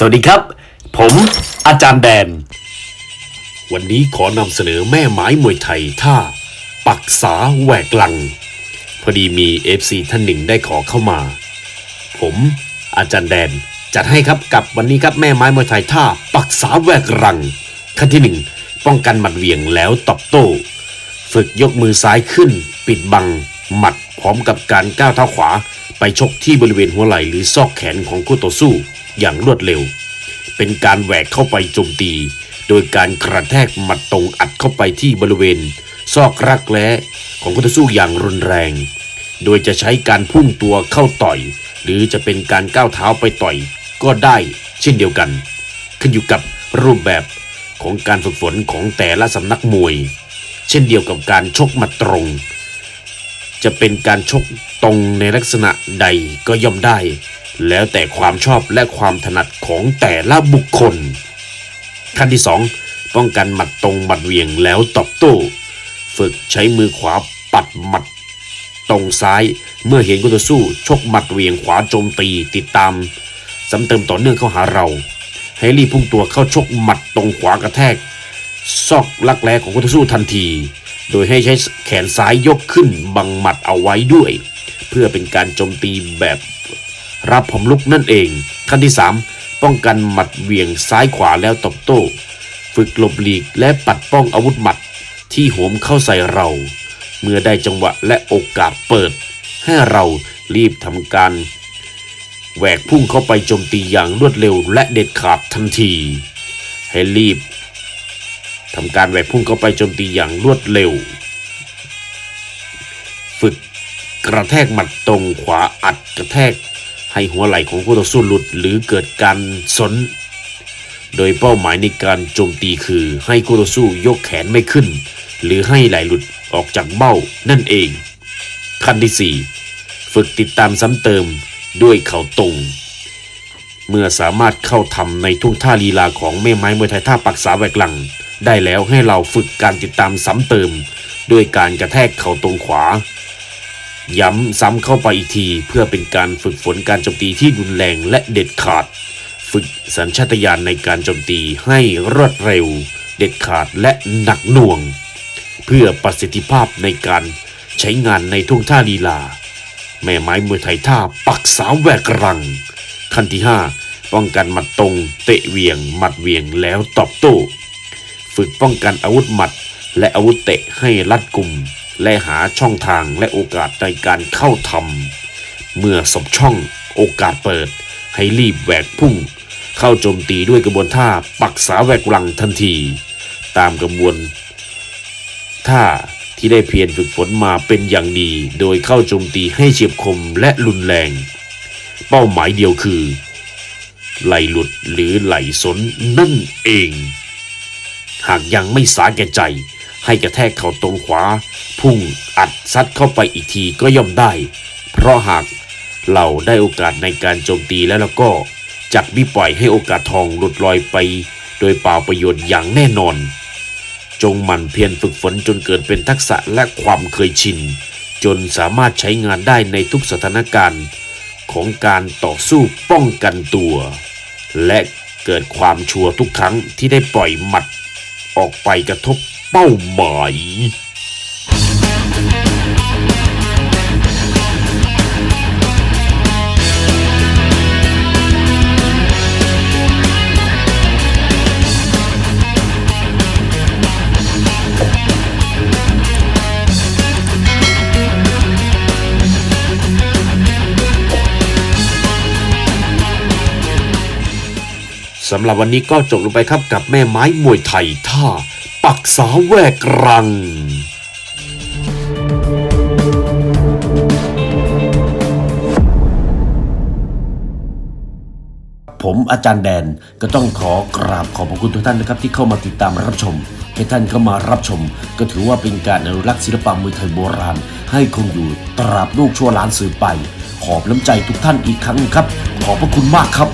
สวัสดีครับ ผมอาจารย์แดน วันนี้ขอนำเสนอแม่ไม้มวยไทยท่า ปักษาแหวกลัง พอดีมี FC ท่านหนึ่งได้ขอเข้ามา ผมอาจารย์แดน จัดให้ครับกับวันนี้ครับแม่ไม้มวยไทยท่า ปักษาแหวกรัง ขั้นที่หนึ่งป้องกันหมัดเหวี่ยงแล้วตอบโต้ ฝึกยกมือซ้ายขึ้น ปิดบัง หมัดพร้อมกับการก้าวเท้าขวา ไปชกที่บริเวณหัวไหล่หรือซอกแขนของคู่ต่อสู้ อย่างรวดเร็ว เป็นการแหวกเข้าไปโจมตี โดยการกระแทกหมัดตรงอัดเข้าไปที่บริเวณ ซอกรักแร้ของคู่ต่อสู้อย่างรุนแรง โดยจะใช้การพุ่งตัวเข้าต่อย หรือจะเป็นการก้าวเท้าไปต่อย ก็ได้เช่นเดียวกัน ขึ้นอยู่กับรูปแบบของการฝึกฝนของแต่ละสำนักมวย เช่นเดียวกับการชกหมัดตรง จะเป็นการชกตรงในลักษณะใดก็ย่อมได้ แล้วแต่ความชอบและความถนัดของแต่ละบุคคล ขั้นที่ 2 ป้องกันหมัดตรงหมัดเวียงแล้วตอบโต้ ฝึกใช้มือขวาปัดหมัด ตรงซ้ายเมื่อเห็นคู่ต่อสู้ชกหมัดเวียงขวาโจมตีติดตามซ้ำเติมต่อเนื่องเข้าหาเราให้รีบพุ่งตัวเข้าชกหมัดตรงขวากระแทก ซอกลักแร้ของคู่ต่อสู้ทันที โดยให้ใช้แขนซ้ายยกขึ้นบังหมัดเอาไว้ด้วย เพื่อเป็นการโจมตีแบบ รับผมลุกนั่นเอง ขั้นที่ 3 ป้องกันหมัดเหวี่ยงซ้ายขวาแล้วตบโต้ ฝึกหลบหลีกและปัดป้องอาวุธหมัดที่โหมเข้าใส่เรา เมื่อได้จังหวะและโอกาสเปิด ให้เรารีบทำการแหวกพุ่งเข้าไปโจมตีอย่างรวดเร็วและเด็ดขาดทันที ให้รีบทำการแหวกพุ่งเข้าไปโจมตีอย่างรวดเร็ว ฝึกกระแทกหมัดตรงขวาอัดกระแทก ให้หัวไหล่ของคู่ต่อสู้หลุดหรือเกิดการสน โดยเป้าหมายในการโจมตีคือให้คู่ต่อสู้ยกแขนไม่ขึ้น หรือให้ไหล่หลุดออกจากเบ้านั่นเอง ขั้นที่ 4 ฝึกติดตามซ้ำเติมด้วยเข่าตรง เมื่อสามารถเข้าทำในทุ่งท่าลีลาของแม่ไม้มวยไทยท่าปักษาแหวกหลัง ได้แล้วให้เราฝึกการติดตามซ้ำเติม ด้วยการกระแทกเข่าตรงขวา ย้ำซ้ำเข้าไปอีกที เพื่อเป็นการฝึกฝนการโจมตีที่รุนแรงและเด็ดขาด ฝึกสัญชาตญาณในการโจมตีให้รวดเร็ว เด็ดขาดและหนักหน่วง เพื่อประสิทธิภาพในการใช้งานในทุ่งท่าลีลา แม่ไม้มวยไทยท่าปักษาแหวกรัง ขั้นที่ 5 ป้องกันหมัดตรง เตะเวียง หมัดเวียงแล้วตอบโต้ ฝึกป้องกันอาวุธหมัดและอาวุธเตะให้รัดกุม และหาช่องทางและโอกาสในการเข้าทำเมื่อสบช่องโอกาสเปิด ให้รีบแหวกพุ่ง เข้าโจมตีด้วยกระบวนท่าปักษาแหวกรังทันที ตามกระบวนท่าที่ได้เพียรฝึกฝนมาเป็นอย่างดี โดยเข้าโจมตีให้เฉียบคมและรุนแรง เป้าหมายเดียวคือ ไหลหลุดหรือไหลสนนั่นเอง หากยังไม่สาแก่ใจ ให้กระแทกเข่าตรงขวา พุ่งอัดซัดเข้าไปอีกทีก็ย่อมได้ เพราะหากเราได้โอกาสในการโจมตีแล้วแล้วก็จักไมิปล่อยให้โอกาสทองหลุดลอยไป โดยเปล่าประโยชน์อย่างแน่นอน จงหมั่นเพียรฝึกฝนจนเกิดเป็นทักษะและความเคยชิน จนสามารถใช้งานได้ในทุกสถานการณ์ ของการต่อสู้ป้องกันตัว และเกิดความชัวร์ทุกครั้งที่ได้ปล่อยหมัด ออกไปกระทบเป้าหมาย สำหรับวันนี้ก็จบลงไปครับกับแม่ไม้มวยไทยท่า ปักษาแวกรังผมอาจารย์แดนก็ต้องขอกราบขอบพระคุณทุกท่านนะครับที่เข้ามาติดตามรับชมให้ท่านเข้ามารับชม ก็ถือว่าเป็นการอนุรักษ์ศิลปะมวยไทยโบราณ ให้คงอยู่ตราบลูกชั่วล้านสืบไป ขอบน้ำใจทุกท่านอีกครั้งครับ ขอบพระคุณมากครับ